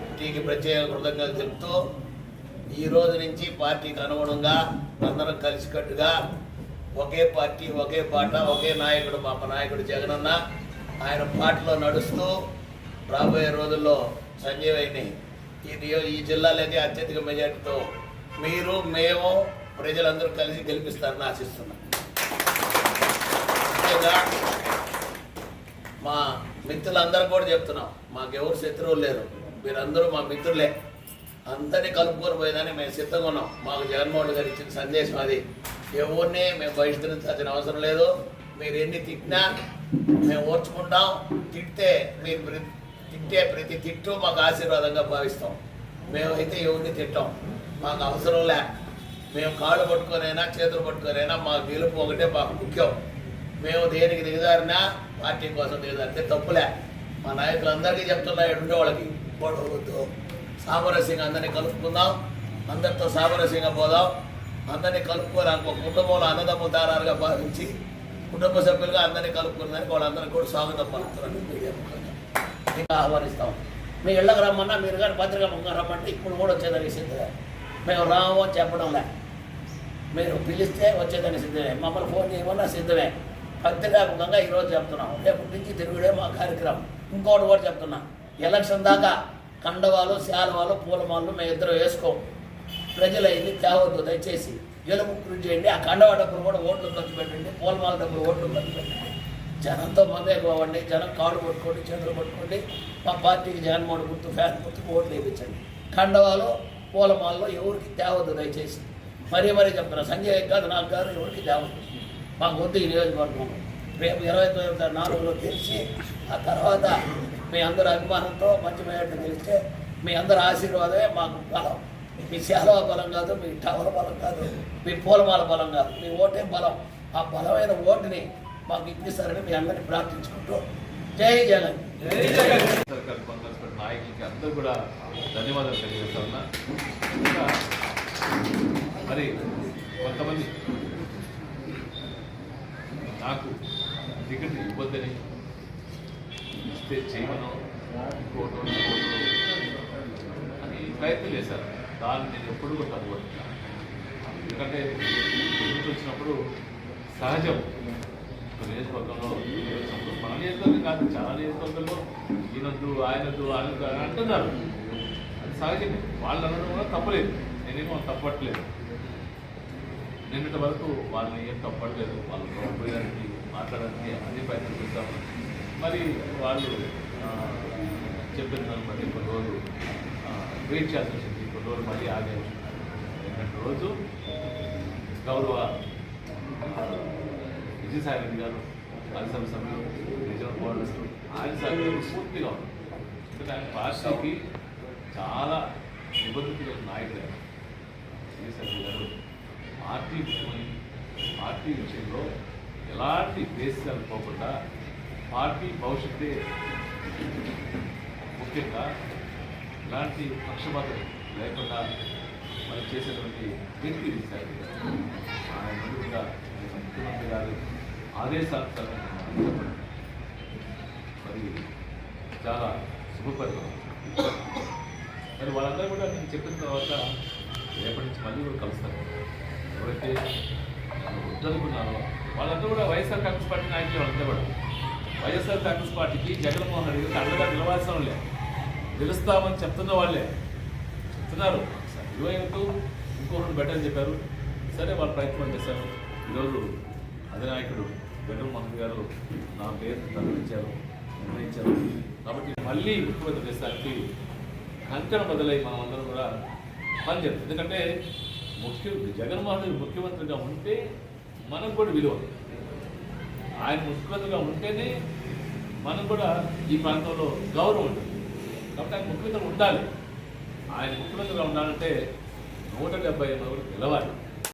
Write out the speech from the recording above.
పార్టీకి ప్రత్యేక కృతజ్ఞతలు చెప్తూ ఈ రోజు నుంచి పార్టీకి అనుగుణంగా అందరం కలిసికట్టుగా ఒకే పార్టీ ఒకే పాట ఒకే నాయకుడు మా నాయకుడు జగనన్న ఆయన పాటలో నడుస్తూ రాబోయే రోజుల్లో సంజీవయ్యని ఇది ఈ జిల్లాలోనే అత్యధిక మెజార్టీతో మీరు మేము ప్రజలందరూ కలిసి గెలిపిస్తారని ఆశిస్తున్నాం. ముఖ్యంగా మా మిత్రులందరూ కూడా చెప్తున్నాం మాకెవరు శత్రువులు లేరు మీరందరూ మా మిత్రులే. అందరినీ కలుపుకొని పోయేదాన్ని మేము సిద్ధంగా ఉన్నాం. మాకు జగన్మోహన్ గారు ఇచ్చిన సందేశం అది. ఎవరిని మేము బహిష్కరించాల్సిన అవసరం లేదు. మీరు ఎన్ని తిట్టినా మేము ఓర్చుకుంటాం. తిట్టే మీరు తిట్టే ప్రతి తిట్టు మాకు ఆశీర్వాదంగా భావిస్తాం. మేమైతే ఎవరిని తిట్టాం. మాకు అవసరం లే. మేము కాళ్ళు పట్టుకొనైనా చేతులు పట్టుకొనైనా మా గెలుపు ఒకటే మాకు ముఖ్యం. మేము దేనికి దిగజారినా పార్టీ కోసం దిగజారితే తప్పులే మా నాయకులందరికీ చెప్తున్నా ఉండే వాళ్ళకి గొడవలతో సామరస్యంగా అందరినీ కలుపుకుందాం అందరితో సామరస్యంగా పోదాం అందరినీ కలుపుకొని ఒక కుటుంబంలో అన్నదమ్ములు తారాలుగా భావించి కుటుంబ సభ్యులుగా అందరినీ కలుపుకున్నానికి వాళ్ళందరికీ కూడా స్వాగతం పలుకుతున్నాను మీడియా ముఖంగా ఇంకా ఆహ్వానిస్తాం మీ ఇళ్ళకి రమ్మన్నా మీరు కానీ పత్రిక ముఖంగా రమ్మంటే ఇప్పుడు కూడా వచ్చేదానికి సిద్ధమే మేము రాము అని చెప్పడం లే మీరు పిలిస్తే వచ్చేదానికి సిద్ధమే మమ్మల్ని ఫోన్ చేయమన్నా సిద్ధమే పత్రికాముఖంగా ఈరోజు చెప్తున్నాం. రేపటి నుంచి తిరుగుడే మా కార్యక్రమం. ఇంకోటి కూడా చెప్తున్నా. ఎలక్షన్ దాకా కండవాలు శాలవాలు పూలమాలు మేము ఇద్దరు వేసుకోం. ప్రజలు అయింది తేవద్దు దయచేసి. ఎలుపు కృషి చేయండి. ఆ కండవా డబ్బులు కూడా ఓట్లు ఖర్చు పెట్టండి. పూలమాల డబ్బులు ఓట్లు ఖర్చు పెట్టండి. జనంతో మందే అవ్వండి. జనం కాడు పట్టుకోండి చేతులు పట్టుకోండి. మా పార్టీకి జగన్మోహన్ గుర్తు ఫ్యాన్ గుర్తుకు ఓట్లు వేయించండి. కండవాలు పూలమాలలో ఎవరికి తేవద్దు దయచేసి. మరీ మరీ చెప్తున్నా. సంజయ్ కాదు నాకు కాదు ఎవరికి తేవద్దు. మాకు వద్దు ఈ నియోజకవర్గం. రేపు ఇరవై తొమ్మిది నాలుగులో తెలిసి ఆ తర్వాత మీ అందరి అభిమానంతో మంచి మేయట్టు గెలిస్తే మీ అందరి ఆశీర్వాదమే మాకు బలం. మీ సేలవ బలం కాదు మీ టవర్ బలం కాదు మీ పూలమాల బలం కాదు మీ ఓటే బలం. ఆ బలమైన ఓటుని మాకు ఇప్పిస్తారని మీ అందరిని ప్రార్థించుకుంటూ జై జగన్. నాయకులకి అందరూ కూడా ధన్యవాదాలు తెలియజేస్తా ఉన్నా. మరి కొంతమంది నాకు టికెట్ ఇవ్వద్దని ఇస్తే చేయమను ఇంకోటో ఇంకోటో అని ప్రయత్నం చేశారు దాన్ని నేను ఎప్పుడు కూడా తగ్గబడుతున్నాను ఎందుకంటే ఎదురు వచ్చినప్పుడు సహజం. నియోజకవర్గంలో నియోజకవర్గం మన నియోజకవర్గం కాదు చాలా నియోజకవర్గంలో ఈయనొద్దు ఆయనొద్దు ఆయనొద్దు అని అంటున్నారు. అది సహజమే. వాళ్ళు అనడం కూడా తప్పలేదు. నేనేమో తప్పట్లేదు. నిన్నటి వరకు వాళ్ళని ఏం తప్పట్లేదు. వాళ్ళు పోయడానికి మాట్లాడడానికి అన్ని ప్రయత్నం చేస్తాము మరి వాళ్ళు చెప్పిన దాన్ని బట్టి కొన్ని రోజులు వెయిట్ చేయాల్సి వచ్చింది. కొన్ని రోజులు మళ్ళీ ఆగారు ఎందుకంటే రోజు గౌరవ ఆ, విజయసాయి రెడ్డి గారు పరిశ్రమ సభ్యులు రీజనల్ కోఆర్డినేటర్ ఆయన సభ్యులు పూర్తిగా ఉన్నారు ఎందుకంటే ఆయన పార్టీకి చాలా నిబద్ధత కలిగిన నాయకుడు విజయసాయి గారు పార్టీ విషయమై పార్టీ విషయంలో ఎలాంటి దేశాలు పోకుండా పార్టీ భవిష్యత్తే ముఖ్యంగా ఎలాంటి పక్షపాతం లేకుండా మనం చేసేటువంటి వ్యక్తి విజయసాయి ఆయన ముందుగా ముఖ్యమంత్రి గారు ఆదేశాలు మరి చాలా శుభపరిణామం. మరి వాళ్ళందరూ కూడా నేను చెప్పిన తర్వాత రేపటి నుంచి మళ్ళీ కూడా కలుస్తాను. ఎవరైతే వద్దనుకున్నారో వాళ్ళంతా కూడా వైఎస్ఆర్ కాంగ్రెస్ పార్టీ నాయకులు వాళ్ళంతా కూడా. వైఎస్ఆర్ కాంగ్రెస్ పార్టీకి జగన్మోహన్ రెడ్డి గారికి అండగా నిలవాల్సిన వాళ్ళే. నిలుస్తామని చెప్తున్న వాళ్ళే. చెప్తున్నారు. ఇరవైకు ఇంకొకటి బెటర్ అని చెప్పారు. సరే వాళ్ళు ప్రయత్నం చేశారు. ఈరోజు అధినాయకుడు జగన్మోహన్ గారు నా పేరు తరలించారు నిర్ణయించారు. కాబట్టి మళ్ళీ ముఖ్యమంత్రి చేస్తానికి కంకణ బదులై మనం అందరం కూడా పనిచేస్తాం ఎందుకంటే ముఖ్య జగన్మోహన్ రెడ్డి ముఖ్యమంత్రిగా ఉంటే మనకు కూడా విలువ. ఆయన ముఖ్యమంత్రిగా ఉంటేనే మనకు కూడా ఈ ప్రాంతంలో గౌరవం ఉంటుంది. కాబట్టి ఆయన ముఖ్యమంత్రి ఉండాలి. ఆయన ముఖ్యమంత్రిగా ఉండాలంటే నూట డెబ్బై ఎనిమిది గెలవాలి.